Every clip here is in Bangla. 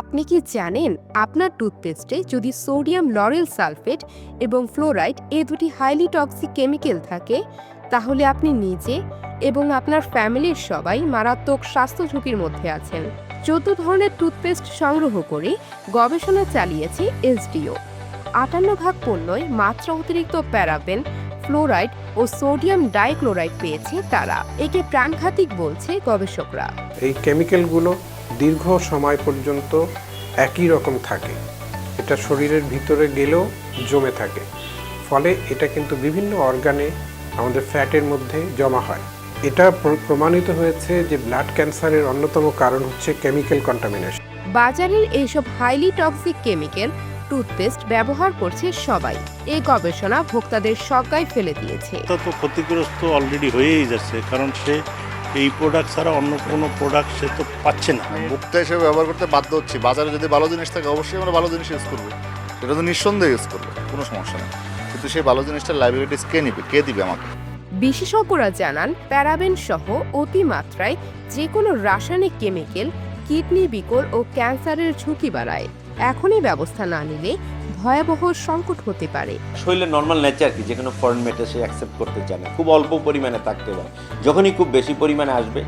আপনি কি জানেন আপনার টুথপেস্টে যদি সোডিয়াম লরেল সালফেট এবং ফ্লোরাইড এ দুটি হাইলি টক্সিক কেমিক্যাল থাকে, তাহলে আপনি নিজে এবং আপনার ফ্যামিলির সবাই মারাত্মক স্বাস্থ্য ঝুঁকির মধ্যে আছেন। চোদ্দ ধরনের টুথপেস্ট সংগ্রহ করে গবেষণা চালিয়েছে এসডিও। আটান্ন ভাগ পণ্যই মাত্রা অতিরিক্ত প্যারাবেন, ফ্লোরাইড ও সোডিয়াম ডাইক্লোরাইড পেয়েছে তারা, একে প্রাণঘাতিক বলছে গবেষকরা। এই কেমিক্যালগুলো দীর্ঘ সময় পর্যন্ত একই রকম থাকে। এটা শরীরের ভিতরে গেলেও জমে থাকে। ফলে এটা কিন্তু বিভিন্ন অর্গানে আমাদের ফ্যাটের মধ্যে জমা হয়। এটা প্রমাণিত হয়েছে যে ব্লাড ক্যান্সারের অন্যতম কারণ হচ্ছে কেমিক্যাল কন্টামিনেশন বাজারের এইসব হাইলি টক্সিক কেমিক্যাল টুথপেস্ট ব্যবহার করছে সবাই। এই গবেষণা ভোক্তাদের সজ্ঞায় ফেলে দিয়েছে। তো ক্ষতিগ্রস্ত অলরেডি হয়েই যাচ্ছে কারণ সে এই প্রোডাক্ট ছাড়া অন্য কোনো প্রোডাক্ট সে তো পাচ্ছে না। মুক্তা হিসেবে ব্যবহার করতে বাধ্য হচ্ছি। বাজারে যদি ভালো জিনিস থাকে অবশ্যই আমরা ভালো জিনিস ইউজ করব। সেটা তো নিঃসন্দেহে ইউজ করব কোনো সমস্যা নেই। কিন্তু সেই ভালো জিনিসটা লাইবিলিটিস কে নিবে কে দিবে আমাকে? বিশেষজ্ঞরা জানান প্যারাবেন সহ অতিমাত্রায় যে কোনো রাসায়নিক কেমিক্যাল কিডনি বিকল ও ক্যান্সারের ঝুঁকি বাড়ায়। এখনই ব্যবস্থা না নিলে ভয়াবহ সংকট হতে পারে। শরীরের নর্মাল নেচার কি? যে কোনো ফরেন মেটে সে অ্যাকসেপ্ট করতে চায় না। খুব অল্প পরিমাণে থাকতে পারে। যখনই খুব বেশি পরিমাণে আসবে,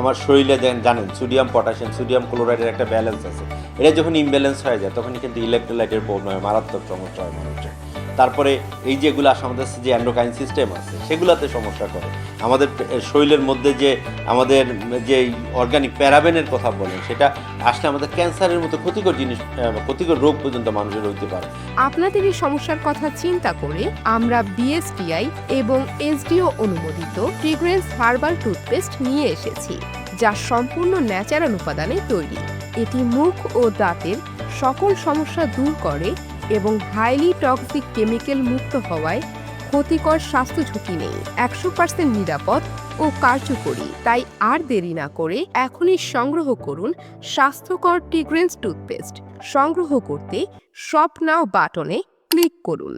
আমার শরীরে জানেন সোডিয়াম পটাশিয়াম সোডিয়াম ক্লোরাইডের একটা ব্যালেন্স আছে। এটা যখন ইমব্যালেন্স হয়ে যায় তখন কিন্তু ইলেকট্রোলাইটের প্রবলেম হয়, মারাত্মক সমস্যা হয় মানুষের। তারপরে এই যেগুলো আমাদের যে অ্যান্ড্রোকাইন সিস্টেম আছে, সেগুলোতে সমস্যা করে। আমাদের শরীরের মধ্যে যে আমাদের যে অর্গানিক প্যারাবেনের কথা বলেন, সেটা আসলে আমাদের ক্যান্সারের মতো ক্ষতিকর জিনিস ক্ষতিকর রোগ পর্যন্ত মানুষের হইতে পারে। আপনাদের এই সমস্যার কথা চিন্তা করে আমরা বিএসটিআই এবং এসডিও অনুমোদিত ফ্রিগ্রেন্স হার্বাল টুথপেস্ট নিয়ে এসেছি, যা সম্পূর্ণ ন্যাচারাল উপাদানে তৈরি। এটি মুখ ও দাঁতের সকল সমস্যা দূর করে এবং হাইলি টক্সিক কেমিক্যাল মুক্ত হওয়ায় ক্ষতিকর স্বাস্থ্য ঝুঁকি নেই। একশো পার্সেন্ট নিরাপদ ও কার্যকরী। তাই আর দেরি না করে এখনই সংগ্রহ করুন স্বাস্থ্যকর টিগ্রেন্স টুথপেস্ট। সংগ্রহ করতে শপ নাও বাটনে ক্লিক করুন।